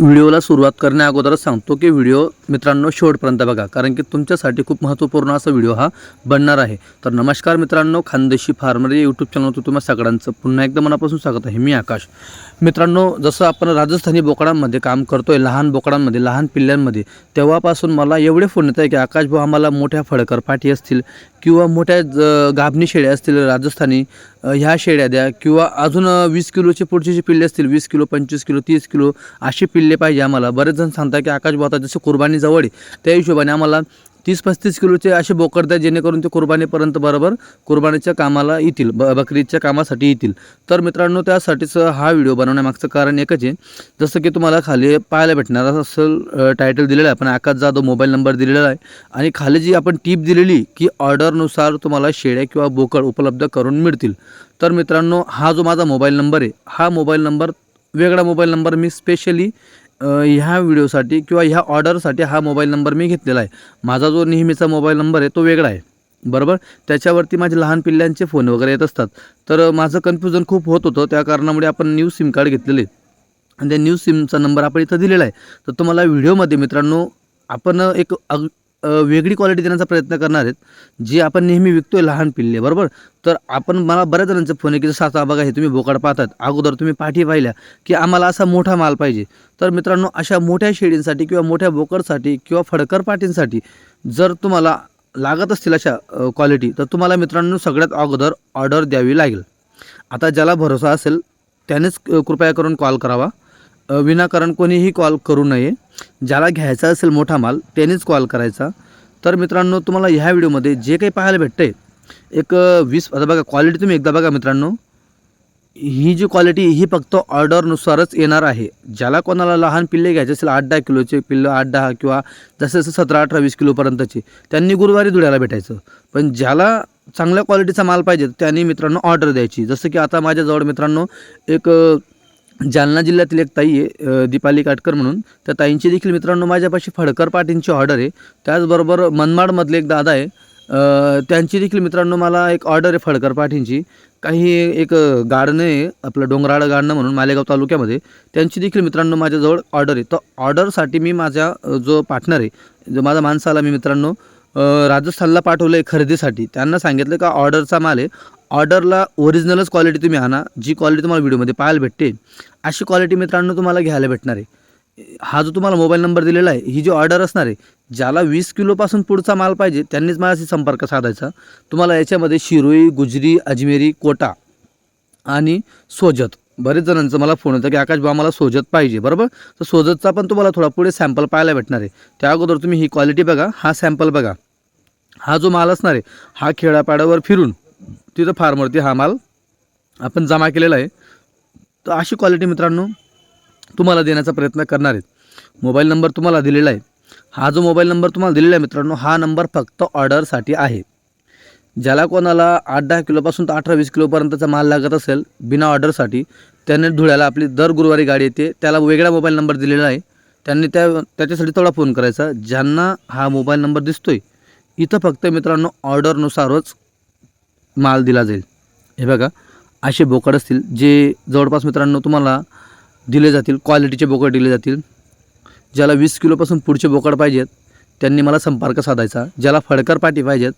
व्हिडिओला सुरुवात करण्या अगोदरच सांगतो की व्हिडिओ मित्रांनो शेवटपर्यंत बघा कारण की तुमच्यासाठी खूप महत्त्वपूर्ण असा व्हिडिओ हा बनणार आहे. तर नमस्कार मित्रांनो खानदेशी फार्मर या यूट्यूब चॅनलवर तुम्हाला सगळ्यांचं पुन्हा एकदा मनापासून स्वागत आहे. मी आकाश. मित्रांनो जसं आपण राजस्थानी बोकडांमध्ये काम करतोय लहान बोकडांमध्ये लहान पिल्ल्यांमध्ये तेव्हापासून मला एवढे फोन येत आहे की आकाश भाऊ आम्हाला मोठ्या फडकर पाठी असतील किंवा मोठ्या ज- गाभणी शेळ्या असतील राजस्थानी ह्या शेळ्या द्या किंवा अजून वीस किलोचे पुढचे जे पिल्ले असतील वीस किलो पंचवीस किलो तीस किलो असे पिल्ले पाहिजे आम्हाला. बरेच जण सांगतात की आकाश जसं कुर्बानी जवळ आहे. त्या हिशोबाने आम्हाला तीस पस्तीस किलोचे असे बोकड द्या जेणेकरून ते कुर्बानीपर्यंत बरोबर कुर्बानीच्या कामाला येतील ब बकरीच्या कामासाठी येतील. तर मित्रांनो त्यासाठीच हा व्हिडिओ बनवण्यामागचं कारण एकच आहे. जसं की तुम्हाला खाली पाहायला भेटणार असं टायटल दिलेलं आहे. आपण आकाश जाधव मोबाईल नंबर दिलेला आहे. आणि खाली जी आपण टीप दिलेली की ऑर्डरनुसार तुम्हाला शेळ्या किंवा बोकड उपलब्ध करून मिळतील. तर मित्रांनो हा जो माझा मोबाईल नंबर आहे हा मोबाईल नंबर वेगळा मोबाईल नंबर मी स्पेशली ह्या व्हिडिओसाठी किंवा ह्या ऑर्डरसाठी हा मोबाईल नंबर मी घेतलेला आहे. माझा जो नेहमीचा मोबाईल नंबर आहे तो वेगळा आहे. बरोबर? त्याच्यावरती माझे लहान पिल्ल्यांचे फोन वगैरे येत असतात. तर माझं कन्फ्युजन खूप होत होतं. त्या कारणामुळे आपण न्यू सिम कार्ड घेतलेले. आणि त्या न्यू सिमचा नंबर आपण इथं दिलेला आहे. तर तुम्हाला व्हिडिओमध्ये मित्रांनो आपण एक अग वेगळी क्वालिटी देण्याचा प्रयत्न करणार आहेत. जी आपण नेहमी विकतो आहे लहान पिल्ले बरोबर? तर आपण मला बऱ्याच जणांचा फोन आहे की जसं बघा हे तुम्ही बोकाड पाहतात. अगोदर तुम्ही पाठी पाहिल्या की आम्हाला असा मोठा माल पाहिजे. तर मित्रांनो अशा मोठ्या शेळींसाठी किंवा मोठ्या बोकडसाठी किंवा फडकर पाटींसाठी जर तुम्हाला लागत असतील अशा क्वालिटी तर तुम्हाला मित्रांनो सगळ्यात अगोदर ऑर्डर द्यावी लागेल. आता ज्याला भरोसा असेल त्यानेच कृपया करून कॉल करावा. विनाकारण कोणीही कॉल करू नये. ज्याला घ्यायचा असेल मोठा माल त्यानेच कॉल करायचा. तर मित्रांनो तुम्हाला ह्या व्हिडिओमध्ये जे काही पाहायला भेटतंय एक वीस आता बघा क्वालिटी तुम्ही एकदा बघा मित्रांनो. ही जी क्वालिटी ही फक्त ऑर्डरनुसारच येणार आहे. ज्याला कोणाला लहान पिल्ले घ्यायचे असेल आठ दहा किलोचे पिल्लं आठ दहा किंवा जसं जसं सतरा अठरा वीस किलोपर्यंतचे त्यांनी गुरुवारी धुळ्याला भेटायचं. पण ज्याला चांगल्या क्वालिटीचा माल पाहिजे त्यांनी मित्रांनो ऑर्डर द्यायची. जसं की आता माझ्याजवळ मित्रांनो एक जालना जिल्ह्यातील एक ताई आहे दीपाली काटकर म्हणून. त्या ताईंची देखील मित्रांनो माझ्यापाशी फडकर पाटींची ऑर्डर आहे. त्याचबरोबर मनमाडमधले एक दादा आहे त्यांची देखील मित्रांनो मला एक ऑर्डर आहे फडकर पाठींची काही एक गाडणं आहे आपलं डोंगराळ गाडणं म्हणून मालेगाव तालुक्यामध्ये. त्यांची देखील मित्रांनो माझ्याजवळ ऑर्डर आहे. तर ऑर्डरसाठी मी माझ्या जो पार्टनर आहे जो माझा माणसाला मी मित्रांनो राजस्थानला पाठवलं आहे खरेदीसाठी. त्यांना सांगितलं का ऑर्डरचा माल आहे. ऑर्डरला ओरिजिनलच क्वालिटी तुम्ही आणा जी क्वालिटी तुम्हाला व्हिडिओमध्ये पाहायला भेटते अशी क्वालिटी मित्रांनो तुम्हाला घ्यायला भेटणार आहे. हा जो तुम्हाला मोबाईल नंबर दिलेला आहे ही जी ऑर्डर असणार आहे ज्याला वीस किलोपासून पुढचा माल पाहिजे त्यांनीच माझ्याशी संपर्क साधायचा. तुम्हाला याच्यामध्ये शिरोई गुजरी अजमेरी कोटा आणि सोजत. बरेच जणांचं मला फोन होता की आकाश बा मला सोजत पाहिजे. बरोबर? तर सोजतचा पण तुम्हाला थोडा पुढे सॅम्पल पाहायला भेटणार आहे. त्या अगोदर तुम्ही ही क्वालिटी बघा हा सॅम्पल बघा. हा जो माल असणार आहे हा खेड्यापाड्यावर फिरून तिथं फार्मवरती हा माल आपण जमा केलेला आहे. तर अशी क्वालिटी मित्रांनो तुम्हाला देण्याचा प्रयत्न करणार आहेत. मोबाईल नंबर तुम्हाला दिलेला आहे. हा जो मोबाईल नंबर तुम्हाला दिलेला आहे मित्रांनो हा नंबर फक्त ऑर्डरसाठी आहे. ज्याला कोणाला आठ दहा किलोपासून तर अठरा वीस किलोपर्यंतचा माल लागत असेल बिना ऑर्डरसाठी त्याने धुळ्याला आपली दर गुरुवारी गाडी येते त्याला वेगळा मोबाईल नंबर दिलेला आहे. त्यांनी त्या त्याच्यासाठी तेवढा फोन करायचा. ज्यांना हा मोबाईल नंबर दिसतोय इथं फक्त मित्रांनो ऑर्डरनुसारच माल दिला जाईल. हे बघा असे बोकड असतील जे जवळपास मित्रांनो तुम्हाला दिले जातील क्वालिटीचे बोकड दिले जातील. ज्याला वीस किलोपासून पुढचे बोकड पाहिजेत त्यांनी मला संपर्क साधायचा. ज्याला फडकर पाटी पाहिजेत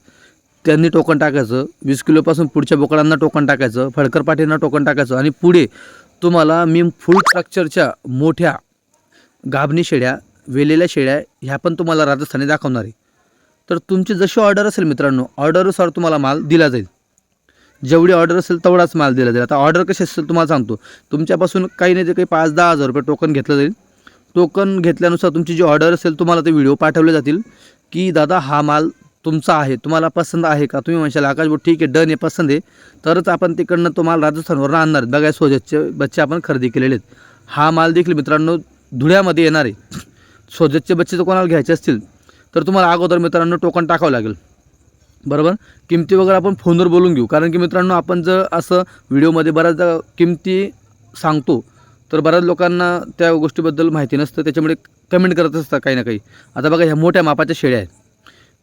त्यांनी टोकन टाकायचं. वीस किलोपासून पुढच्या बोकडांना टोकन टाकायचं फडकर पाटींना टोकन टाकायचं. आणि पुढे तुम्हाला मी फुल स्ट्रक्चरच्या मोठ्या गाभणी शेळ्या वेलेल्या शेळ्या ह्या पण तुम्हाला राजस्थानी दाखवणार आहे. तर तुमची जशी ऑर्डर असेल मित्रांनो ऑर्डरनुसार तुम्हाला माल दिला जाईल. जेवढी ऑर्डर असेल तेवढाच माल दिला जाईल. आता ऑर्डर कशी असेल तुम्हाला सांगतो. तुमच्यापासून काही नाही ते काही पाच दहा हजार रुपये टोकन घेतलं जाईल. टोकन घेतल्यानुसार तुमची जी ऑर्डर असेल तुम्हाला ते व्हिडिओ पाठवले जातील की दादा हा माल तुमचा आहे. तुम्हाला पसंत आहे का? तुम्ही म्हणशाल आकाश भाऊ ठीक आहे डन आहे पसंत आहे. तरच आपण तिकडनं तो माल राजस्थानवरून आणणार बघा सोजतचे बच्चे आपण खरेदी केलेले आहेत. हा माल देखील मित्रांनो धुळ्यामध्ये येणार आहे. सोजतचे बच्चे जर कोणाला घ्यायचे असतील तर तुम्हाला अगोदर मित्रांनो टोकन टाकावं लागेल. बरोबर? किमती वगैरे आपण फोनवर बोलून घेऊ. कारण की मित्रांनो आपण जर असं व्हिडिओमध्ये बऱ्याचदा किमती सांगतो तर बऱ्याच लोकांना त्या गोष्टीबद्दल माहिती नसतं. त्याच्यामुळे कमेंट करत असतात काही ना काही. आता बघा ह्या मोठ्या मापाच्या शेळ्या आहेत.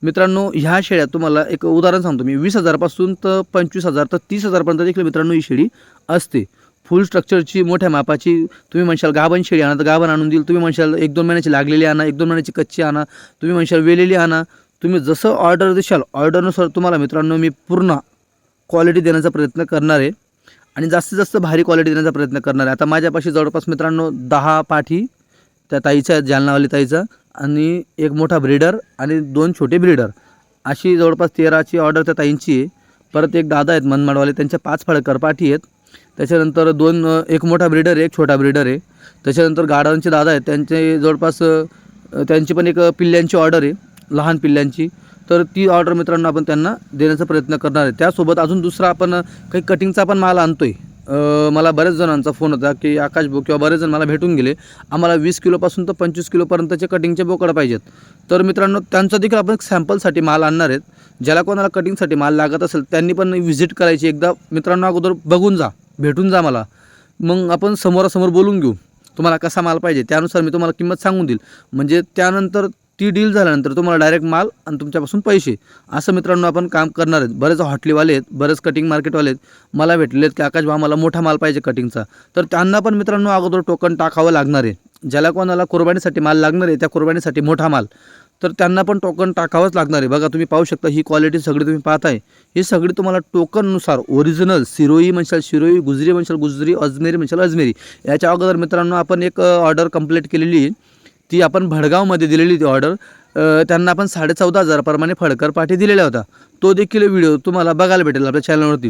मित्रांनो ह्या शेळ्या तुम्हाला एक उदाहरण सांगतो मी. वीस हजारपासून तर पंचवीस हजार तर तीस हजारपर्यंत देखील मित्रांनो ही शेळी असते. फुल स्ट्रक्चरची मोठ्या मापाची तुम्ही म्हणशाल गाभण शेळी आणा तर गाभण आणून देईल. तुम्ही म्हणशाल एक दोन महिन्याची लागलेली आणा एक दोन महिन्याची कच्ची आणा. तुम्ही म्हणशाल वेलेली आणा. तुम्ही जसं ऑर्डर देशाल ऑर्डरनुसार तुम्हाला मित्रांनो मी पूर्ण क्वालिटी देण्याचा प्रयत्न करणार आहे. आणि जास्तीत जास्त भारी क्वालिटी देण्याचा प्रयत्न करणार आहे. आता माझ्यापाशी जवळपास मित्रांनो दहा पाठी त्या ताईच्या आहेत, जालनावाली ताईचा. आणि एक मोठा ब्रीडर आणि दोन छोटे ब्रीडर अशी जवळपास तेराची ऑर्डर त्या ताईंची आहे. परत एक दादा आहेत मनमाडवाले. त्यांच्या पाच फळकर पाठी आहेत. त्याच्यानंतर दोन एक मोठा ब्रीडर आहे एक छोटा ब्रीडर आहे. त्याच्यानंतर गार्डनचे दादा आहेत. त्यांचे जवळपास त्यांची पण एक पिल्ल्यांची ऑर्डर आहे. लहान पिल्ल्यांची तर ती ऑर्डर मित्रांनो आपण त्यांना देण्याचा प्रयत्न करणार आहे. त्यासोबत अजून दुसरा आपण काही कटिंगचा पण माल आणतो आहे मला बऱ्याच जणांचा फोन होता की आकाश भाऊ किंवा बरेच जण मला भेटून गेले. आम्हाला वीस किलोपासून तर पंचवीस किलोपर्यंतचे कटिंगचे बोकड पाहिजेत. तर मित्रांनो त्यांचा देखील आपण सॅम्पलसाठी माल आणणार आहेत. ज्याला कोणाला कटिंगसाठी माल लागत असेल त्यांनी पण व्हिजिट करायची. एकदा मित्रांनो अगोदर बघून जा भेटून जा मला. मग आपण समोरासमोर बोलून घेऊ तुम्हाला कसा माल पाहिजे. त्यानुसार मी तुम्हाला किंमत सांगून देईल. म्हणजे त्यानंतर ती डील झाल्यानंतर तुम्हाला डायरेक्ट माल आणि तुमच्यापासून पैसे. असं मित्रांनो आपण काम करणार आहेत. बरेच हॉटलीवाले आहेत बरेच कटिंग मार्केटवाले आहेत. मला भेटलेले आहेत की आकाश भाऊ मला मोठा माल पाहिजे कटिंगचा तर त्यांना पण मित्रांनो अगोदर टोकन टाकावं लागणार आहे. ज्याला कोणाला कुर्बानीसाठी माल लागणार आहे त्या कुर्बानीसाठी मोठा माल. तर त्यांना पण टोकन टाकावंच लागणार आहे. बघा तुम्ही पाहू शकता ही क्वालिटी सगळी तुम्ही पाहताय. ही सगळी तुम्हाला टोकननुसार ओरिजिनल सिरोई म्हणशाल शिरोई गुजरी म्हणशाल गुजरी अजमेरी म्हणशाल अजमेरी. याच्या अगोदर मित्रांनो आपण एक ऑर्डर कंप्लीट केलेली आहे. ती आपण भडगावमध्ये दिलेली ती ऑर्डर त्यांना आपण साडेचौदा हजारप्रमाणे हजाराप्रमाणे फडकर पाठी दिलेला होता तो देखील व्हिडिओ तुम्हाला बघायला भेटेल आपल्या चॅनलवरती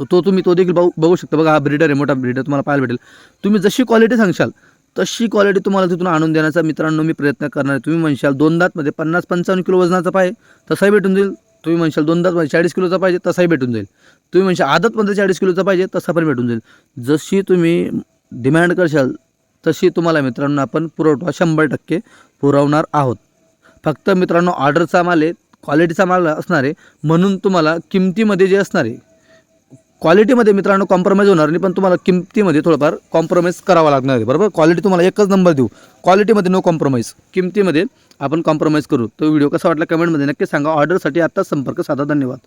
तो तो तुम्ही तो देखील बघू बघू शकता. बघा हा ब्रीडर आहे मोठा ब्रीडर तुम्हाला पाहायला भेटेल. तुम्ही जशी क्वालिटी सांगशाल तशी क्वालिटी तुम्हाला तिथून आणून देण्याचा मित्रांनो मी प्रयत्न करणार आहे. तुम्ही म्हणशाल दोन दातमध्ये पन्नास पंचावन्न किलो वजनाचा पाहिजे तसाही भेटून जाईल. तुम्ही म्हणशाल दोन दातमध्ये चाळीस किलोचा पाहिजे तसाही भेटून जाईल. तुम्ही म्हणशाल आदतमध्ये चाळीस किलोचा पाहिजे तसा पण भेटून जाईल. जशी तुम्ही डिमांड करशाल तशी तुम्हाला मित्रांनो आपण पुरवठा शंभर टक्के पुरवणार आहोत. फक्त मित्रांनो ऑर्डरचा माल आहे क्वालिटीचा माल असणार आहे म्हणून तुम्हाला किमतीमध्ये जे असणार आहे क्वालिटीमध्ये मित्रांनो कॉम्प्रोमाइज होणार नाही पण तुम्हाला किमतीमध्ये थोडंफार कॉम्प्रोमाइज करावा लागणार आहे. बरोबर? क्वालिटी तुम्हाला एकच नंबर देऊ. क्वालिटीमध्ये नो कॉम्प्रोमाइज किमतीमध्ये आपण कॉम्प्रोमाइज करू. तो व्हिडिओ कसा वाटला कमेंटमध्ये नक्की सांगा. ऑर्डरसाठी आत्ताच संपर्क साधा. धन्यवाद.